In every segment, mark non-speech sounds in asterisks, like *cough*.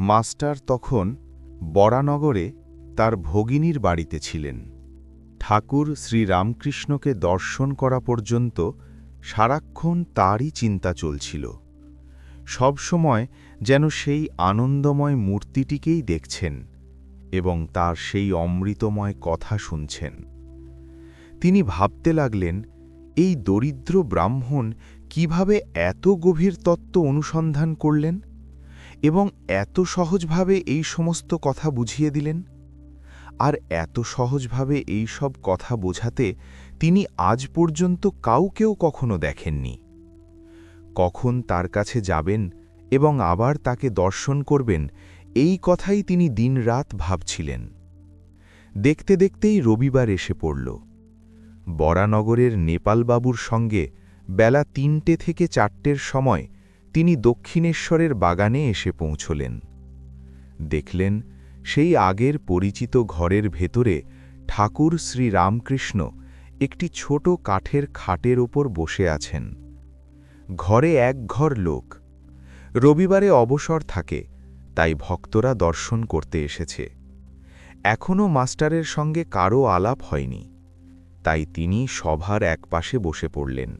Master তখন বরানগরে তার ভগিনীর বাড়িতে ছিলেন। ঠাকুর শ্রীরামকৃষ্ণকে দর্শন করা পর্যন্ত সারাক্ষণ তারই চিন্তা চলছিল। সবসময় যেন সেই আনন্দময় মূর্তিটিকেই দেখছেন এবং তার সেই অমৃতময় কথা শুনছেন। তিনি ভাবতে লাগলেন, এই দরিদ্র ব্রাহ্মণ কীভাবে এত গভীর তত্ত্ব অনুসন্ধান করলেন? এবং এত সহজভাবে এই সমস্ত কথা বুঝিয়ে দিলেন? আর এত সহজভাবে এই সব কথা বোঝাতে তিনি আজ পর্যন্ত কাউকেও কখনো দেখেননি। কখন তার কাছে যাবেন এবং আবার তাকে দর্শন করবেন, এই কথাই তিনি দিনরাত ভাবছিলেন। দেখতে দেখতেই রবিবার এসে পড়ল। বরানগরের নেপালবাবুর সঙ্গে বেলা তিনটে থেকে চারটের সময় তিনি দক্ষিণেশ্বরের বাগানে এসে পৌঁছলেন। দেখলেন সেই আগের পরিচিত ঘরের ভেতরে ঠাকুর শ্রী রামকৃষ্ণ একটি ছোট কাঠের খাটের ওপর বসে আছেন। ঘরে এক ঘর লোক। রবিবারে অবসর থাকে, তাই ভক্তরা দর্শন করতে এসেছে। এখনও মাস্টারের সঙ্গে কারও আলাপ হয়নি, তাই তিনি সভার একপাশে বসে পড়লেন।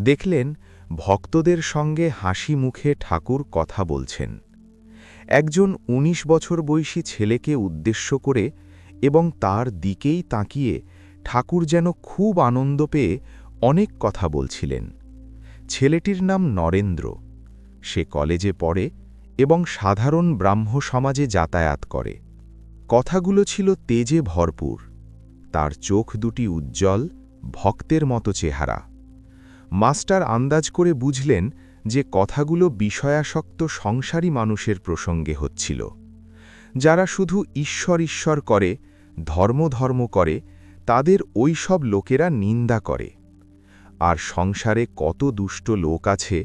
দেখলেন ভক্তদের সঙ্গে হাসি মুখে ঠাকুর কথা বলছেন। একজন ১৯ বছর বয়সী ছেলেকে উদ্দেশ্য করে এবং তার দিকেই তাকিয়ে ঠাকুর যেন খুব আনন্দ পেয়ে অনেক কথা বলছিলেন। ছেলেটির নাম নরেন্দ্র। সে কলেজে পড়ে এবং সাধারণ ব্রাহ্ম সমাজে যাতায়াত করে। কথাগুলো ছিল তেজে ভরপুর। তার চোখ দুটি উজ্জ্বল, ভক্তের মতো চেহারা। মাস্টার আন্দাজ করে বুঝলেন যে কথাগুলো বিষয়াসক্ত সংসারী মানুষের প্রসঙ্গে হচ্ছিল। যারা শুধু ঈশ্বর ঈশ্বর করে, ধর্ম ধর্ম করে, তাদের ওই সব লোকেরা নিন্দা করে। আর সংসারে কত দুষ্ট লোক আছে,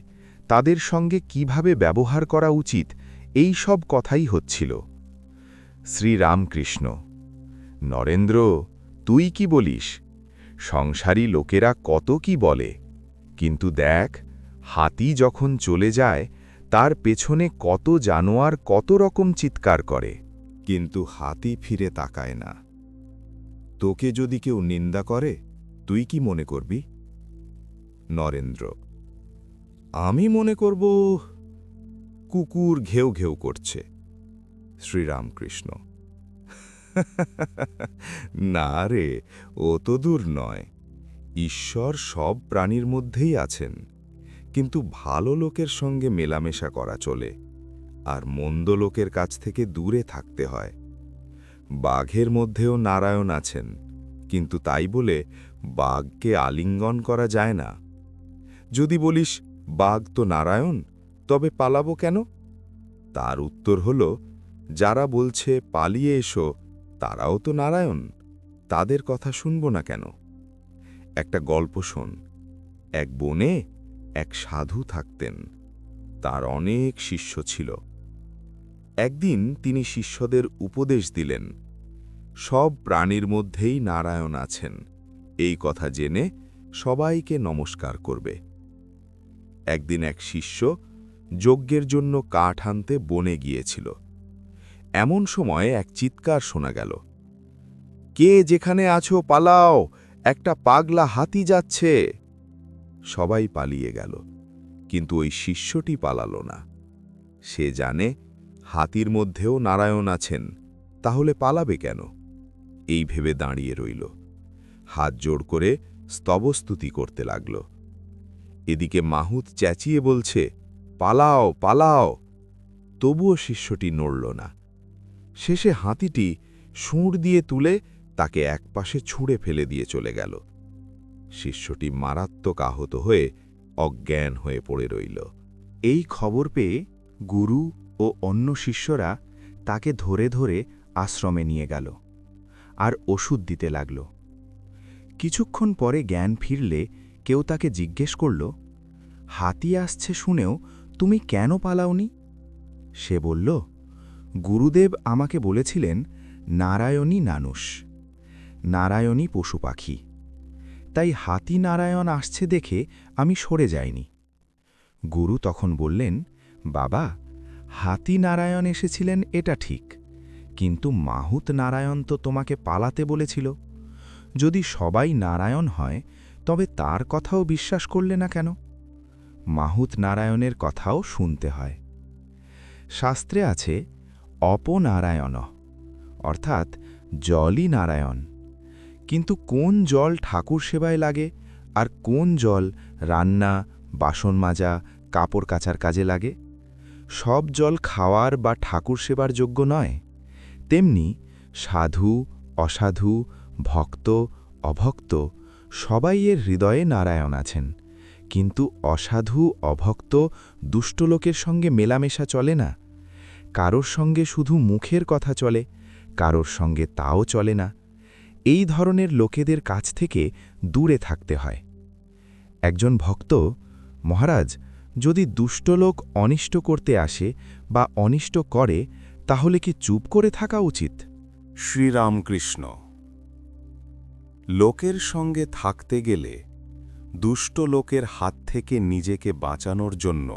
তাদের সঙ্গে কীভাবে ব্যবহার করা উচিত, এই সব কথাই হচ্ছিল। শ্রীরামকৃষ্ণ, নরেন্দ্র, তুই কি বলিস? সংসারী লোকেরা কত কি বলে? কিন্তু দেখ, হাতি যখন চলে যায়, তার পেছনে কত জানোয়ার কত রকম চিৎকার করে। কিন্তু হাতি ফিরে তাকায় না। তোকে যদি কেউ নিন্দা করে, তুই কি মনে করবি? নরেন্দ্র, আমি মনে করব, কুকুর ঘেউ ঘেউ করছে। শ্রীরামকৃষ্ণ, *laughs* না রে, ও তো দূর নয়। ঈশ্বর সব প্রাণীর মধ্যেই আছেন। কিন্তু ভালো লোকের সঙ্গে মেলামেশা করা চলে, আর মন্দ লোকের কাছ থেকে দূরে থাকতে হয়। বাঘের মধ্যেও নারায়ণ আছেন, কিন্তু তাই বলে বাঘকে আলিঙ্গন করা যায় না। যদি বলিস, বাঘ তো নারায়ণ, তবে পালাবো কেন? তার উত্তর হল, যারা বলছে পালিয়ে এসো, তারাও তো নারায়ণ, তাদের কথা শুনব না কেন? একটা গল্প শোন। এক বনে এক সাধু থাকতেন। তার অনেক শিষ্য ছিল। একদিন তিনি শিষ্যদের উপদেশ দিলেন, সব প্রাণীর মধ্যেই নারায়ণ আছেন। এই কথা জেনে সবাইকে নমস্কার করবে। একদিন এক শিষ্য যজ্ঞের জন্য কাঠ আনতে বনে গিয়েছিল। এমন সময় এক চিৎকার শোনা গেল, কে যেখানে আছো পালাও একটা পাগলা হাতি যাচ্ছে। সবাই পালিয়ে গেল, কিন্তু ওই শিষ্যটি পালাল না। সে জানে হাতির মধ্যেও নারায়ণ আছেন, তাহলে পালাবে কেন? এই ভেবে দাঁড়িয়ে রইল। হাত জোড় করে স্তবস্তুতি করতে লাগল। এদিকে মাহুত চেঁচিয়ে বলছে, পালাও পালাও। তবুও শিষ্যটি নড়ল না। শেষে হাতিটি সুঁড় দিয়ে তুলে তাকে একপাশে ছুঁড়ে ফেলে দিয়ে চলে গেল। শিষ্যটি মারাত্মক আহত হয়ে অজ্ঞান হয়ে পড়ে রইল। এই খবর পেয়ে গুরু ও অন্য শিষ্যরা তাকে ধরে ধরে আশ্রমে নিয়ে গেল আর ওষুধ দিতে লাগল। কিছুক্ষণ পরে জ্ঞান ফিরলে কেউ তাকে জিজ্ঞেস করল, হাতি আসছে শুনেও তুমি কেন পালাওনি? সে বলল, গুরুদেব আমাকে বলেছিলেন নারায়ণী নানুষ। নারায়ণী পশু পাখি। তাই হাতি নারায়ণ আসছে দেখে আমি সরে যাইনি। গুরু তখন বললেন, বাবা, হাতি নারায়ণ এসেছিলেন এটা ঠিক, কিন্তু মাহুত নারায়ণ তো তোমাকে পালাতে বলেছিল। যদি সবাই নারায়ণ হয়, তবে তার কথাও বিশ্বাস করলে না কেন? মাহুত নারায়ণের কথাও শুনতে হয়। শাস্ত্রে আছে, অপনারায়ণ, অর্থাৎ জলই নারায়ণ। কিন্তু কোন জল ঠাকুর সেবায় লাগে আর কোন জল রান্না, বাসন মাজা, কাপড় কাচার কাজে লাগে? সব জল খাওয়ার বা ঠাকুর সেবার যোগ্য নয়। তেমনি সাধু, অসাধু, ভক্ত, অভক্ত সবাই এর হৃদয়ে নারায়ণ আছেন। কিন্তু অসাধু, অভক্ত দুষ্ট লোকের সঙ্গে মেলামেশা চলে না। কারোর সঙ্গে শুধু মুখের কথা চলে, কারোর সঙ্গে তাও চলে না। এই ধরনের লোকেদের কাছ থেকে দূরে থাকতে হয়। একজন ভক্ত, মহারাজ, যদি দুষ্ট লোক অনিষ্ট করতে আসে বা অনিষ্ট করে, তাহলে কি চুপ করে থাকা উচিত? শ্রীরামকৃষ্ণ, লোকের সঙ্গে থাকতে গেলে দুষ্ট লোকের হাত থেকে নিজেকে বাঁচানোর জন্য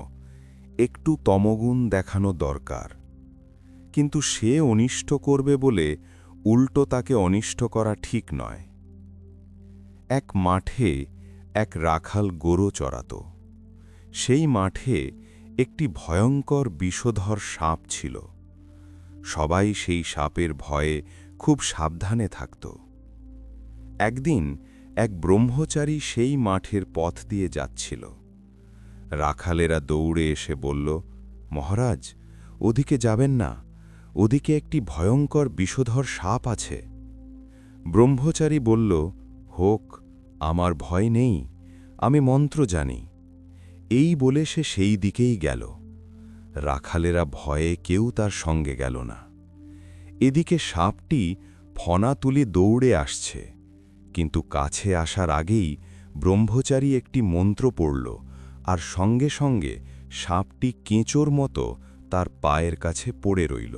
একটু তমগুণ দেখানো দরকার। কিন্তু সে অনিষ্ট করবে বলে উল্টো তাকে অনিষ্ট করা ঠিক নয়। এক মাঠে এক রাখাল গরু চড়াত। সেই মাঠে একটি ভয়ঙ্কর বিষধর সাপ ছিল। সবাই সেই সাপের ভয়ে খুব সাবধানে থাকত। একদিন এক ব্রহ্মচারী সেই মাঠের পথ দিয়ে যাচ্ছিল। রাখালেরা দৌড়ে এসে বলল, মহারাজ, ওদিকে যাবেন না। ওদিকে একটি ভয়ঙ্কর বিষধর সাপ আছে। ব্রহ্মচারী বলল, হোক, আমার ভয় নেই, আমি মন্ত্র জানি। এই বলে সে সেই দিকেই গেল। রাখালেরা ভয়ে কেউ তার সঙ্গে গেল না। এদিকে সাপটি ফনা তুলে দৌড়ে আসছে, কিন্তু কাছে আসার আগেই ব্রহ্মচারী একটি মন্ত্র পড়ল আর সঙ্গে সঙ্গে সাপটি কেঁচোর মতো তার পায়ের কাছে পড়ে রইল।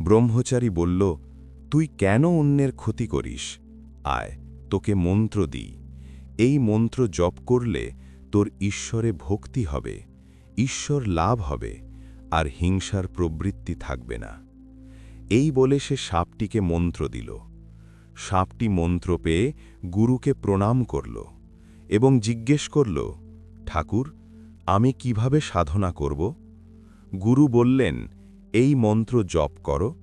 ব্রহ্মচারী বলল, তুই কেন অন্যের ক্ষতি করিস? আয়, তোকে মন্ত্র দিই। এই মন্ত্র জপ করলে তোর ঈশ্বরে ভক্তি হবে, ঈশ্বর লাভ হবে, আর হিংসার প্রবৃত্তি থাকবে না। এই বলে সে সাপটিকে মন্ত্র দিল। সাপটি মন্ত্র পেয়ে গুরুকে প্রণাম করল এবং জিজ্ঞেস করল, ঠাকুর, আমি কীভাবে সাধনা করব? গুরু বললেন এই মন্ত্র জপ করো,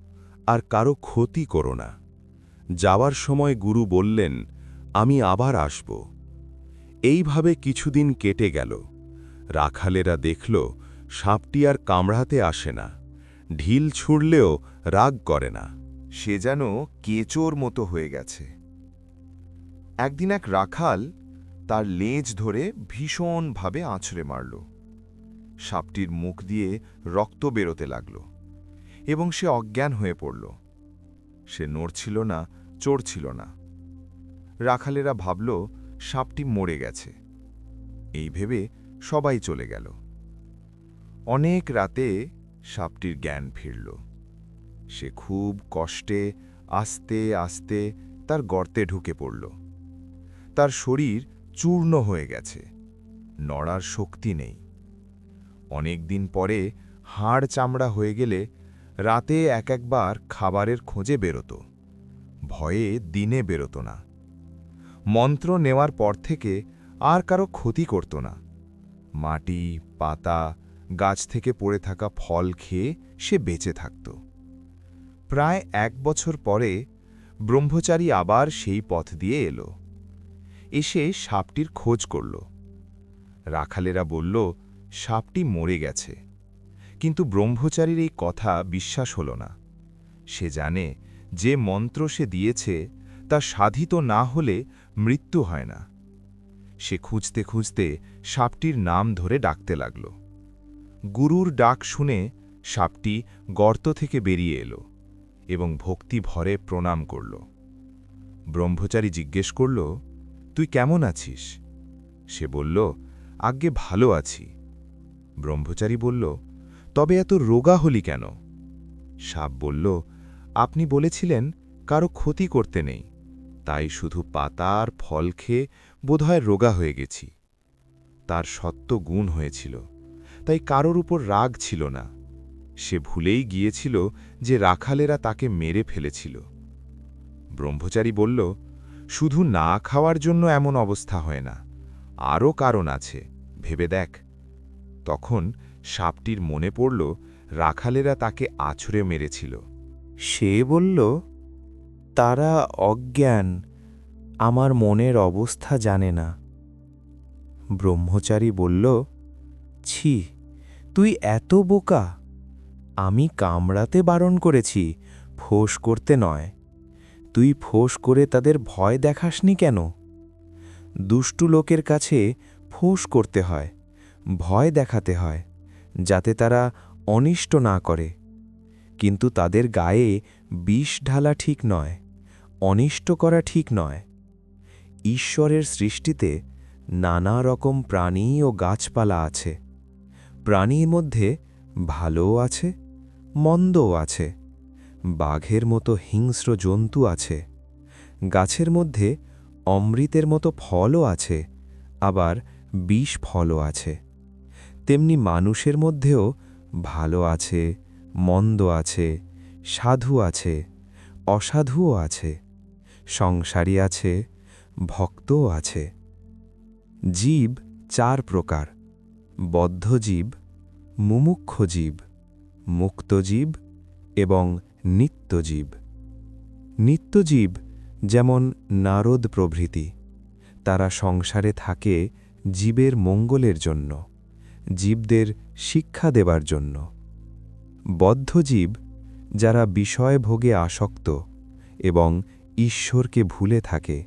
আর কারও ক্ষতি করো না। যাওয়ার সময় গুরু বললেন, আমি আবার আসব। এইভাবে কিছুদিন কেটে গেল। রাখালেরা দেখল, সাপটি আর কামড়াতে আসে না। ঢিল ছুঁড়লেও রাগ করে না। সে যেন কেচোর মতো হয়ে গেছে। একদিন এক রাখাল তার লেজ ধরে ভীষণভাবে আছড়ে মারল। সাপটির মুখ দিয়ে রক্ত বেরোতে লাগল। এবং সে অজ্ঞান হয়ে পড়ল। সে নড়ছিল না, চড়ছিল না। রাখালেরা ভাবল, সাপটি মরে গেছে। এই ভেবে সবাই চলে গেল। অনেক রাতে সাপটির জ্ঞান ফিরল। সে খুব কষ্টে, আস্তে আস্তে তার গর্তে ঢুকে পড়ল। তার শরীর চূর্ণ হয়ে গেছে। নড়ার শক্তি নেই। অনেক দিন পরে হাড় চামড়া হয়ে গেলে রাতে এক একবার খাবারের খোঁজে বেরোত। ভয়ে দিনে বেরোত না। মন্ত্র নেওয়ার পর থেকে আর কারও ক্ষতি করত না। মাটি, পাতা, গাছ থেকে পড়ে থাকা ফল খেয়ে সে বেঁচে থাকত। প্রায় এক বছর পরে ব্রহ্মচারী আবার সেই পথ দিয়ে এলো। এসে সাপটির খোঁজ করল। রাখালেরা বলল, সাপটি মরে গেছে। কিন্তু ব্রহ্মচারীর এই কথা বিশ্বাস হল না। সে জানে, যে মন্ত্র সে দিয়েছে, তা সাধিত না হলে মৃত্যু হয় না। সে খুঁজতে খুঁজতে সাপটির নাম ধরে ডাকতে লাগল। গুরুর ডাক শুনে সাপটি গর্ত থেকে বেরিয়ে এলো এবং ভক্তি ভরে প্রণাম করল। ব্রহ্মচারী জিজ্ঞেস করল, তুই কেমন আছিস? সে বলল, আজ্ঞে ভালো আছি। ব্রহ্মচারী বলল তবে এত রোগা হলি কেন? সাপ বলল, আপনি বলেছিলেন কারও ক্ষতি করতে নেই, তাই শুধু পাতার ফল খেয়ে বোধহয় রোগা হয়ে গেছি। তার সত্য গুণ হয়েছিল, তাই কারোর উপর রাগ ছিল না। সে ভুলেই গিয়েছিল যে রাখালেরা তাকে মেরে ফেলেছিল। ব্রহ্মচারী বলল, শুধু না খাওয়ার জন্য এমন অবস্থা হয় না, আরও কারণ আছে, ভেবে দেখ। তখন সাপটির মনে পড়ল, রাখালেরা তাকে আছড়ে মেরেছিল। সে বলল, তারা অজ্ঞান, আমার মনের অবস্থা জানে না। ব্রহ্মচারী বলল, ছি, তুই এত বোকা। আমি কামড়াতে বারণ করেছি, ফোঁস করতে নয়। তুই ফোঁস করে তাদের ভয় দেখাসনি কেন? দুষ্টু লোকের কাছে ফোঁস করতে হয়, ভয় দেখাতে হয়। যাতে তারা অনিষ্ট না করে। কিন্তু তাদের গায়ে বিষ ঢালা ঠিক নয়, অনিষ্ট করা ঠিক নয়। ঈশ্বরের সৃষ্টিতে নানা রকম প্রাণী ও গাছপালা আছে। প্রাণীর মধ্যে ভালোও আছে, মন্দও আছে। বাঘের মতো হিংস্র জন্তু আছে। গাছের মধ্যে অমৃতের মতো ফলও আছে, আবার বিষ ফলও আছে। তেমনি মানুষের মধ্যেও ভালো আছে, মন্দ আছে, সাধু আছে, অসাধুও আছে, সংসারী আছে, ভক্তও আছে। জীব চার প্রকার বদ্ধজীব মুমুক্ষজীব মুক্তজীব এবং নিত্যজীব নিত্যজীব যেমন নারদ প্রভৃতি, তারা সংসারে থাকে জীবের মঙ্গলের জন্য। জীবদের শিক্ষা দেবার জন্য। বদ্ধজীব যারা বিষয় ভোগে আসক্ত এবং ঈশ্বরকে ভুলে থাকে,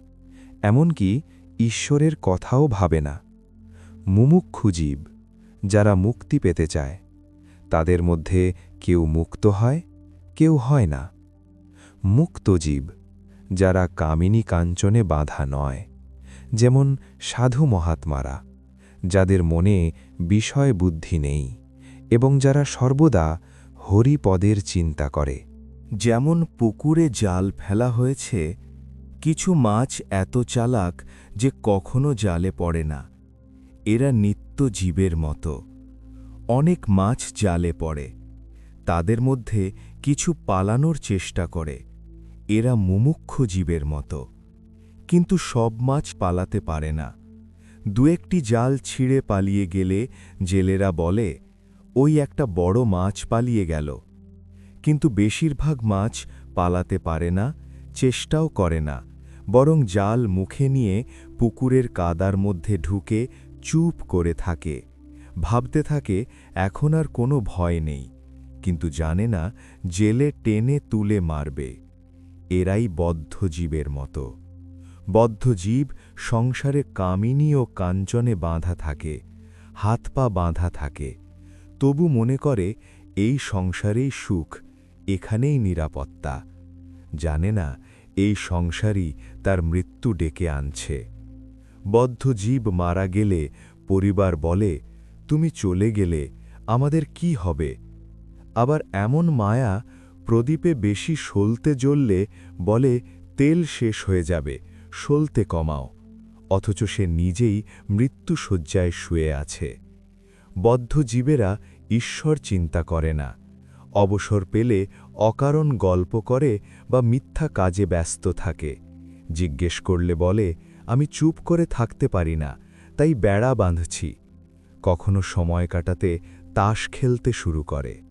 এমনকি ঈশ্বরের কথাও ভাবে না। মুমুক্ষু জীব যারা মুক্তি পেতে চায়, তাদের মধ্যে কেউ মুক্ত হয়, কেউ হয় না। মুক্ত জীব যারা কামিনী কাঞ্চনে বাধা নয়, যেমন সাধু মহাত্মারা। যাদের মনে বিষয় বুদ্ধি নেই এবং যারা সর্বদা হরিপদের চিন্তা করে। যেমন পুকুরে জাল ফেলা হয়েছে, কিছু মাছ এত চালাক যে কখনো জালে পড়ে না। এরা নিত্য জীবের মতো। অনেক মাছ জালে পড়ে। তাদের মধ্যে কিছু পালানোর চেষ্টা করে। এরা মুমুক্ষ জীবের মতো। কিন্তু সব মাছ পালাতে পারে না। দু একটি জাল ছিঁড়ে পালিয়ে গেলে জেলেরা বলে, ওই একটা বড় মাছ পালিয়ে গেল। কিন্তু বেশিরভাগ মাছ পালাতে পারে না, চেষ্টাও করে না, বরং জাল মুখে নিয়ে পুকুরের কাদার মধ্যে ঢুকে চুপ করে থাকে। ভাবতে থাকে, এখন আর কোনো ভয় নেই। কিন্তু জানে না, জেলে টেনে তুলে মারবে। এরাই বদ্ধজীবের মতো। বদ্ধজীব সংসারে কামিনী ও কাঞ্চনে বাঁধা থাকে, হাত পা বাঁধা থাকে। তবু মনে করে, এই সংসারেই সুখ, এখানেই নিরাপত্তা। জানে না, এই সংসারই তার মৃত্যু ডেকে আনছে। বদ্ধ জীব মারা গেলে পরিবার বলে, তুমি চলে গেলে, আমাদের কি হবে? আবার এমন মায়া প্রদীপে বেশি সলতে জ্বললে বলে, তেল শেষ হয়ে যাবে, সলতে কমাও। অথচ সে নিজেই মৃত্যুশয্যায় শুয়ে আছে। বদ্ধ জীবেরা ঈশ্বর চিন্তা করে না। অবসর পেলে অকারণ গল্প করে বা মিথ্যা কাজে ব্যস্ত থাকে। জিজ্ঞেস করলে বলে, আমি চুপ করে থাকতে পারি না, তাই বেড়া বাঁধছি। কখনো সময় কাটাতে তাস খেলতে শুরু করে।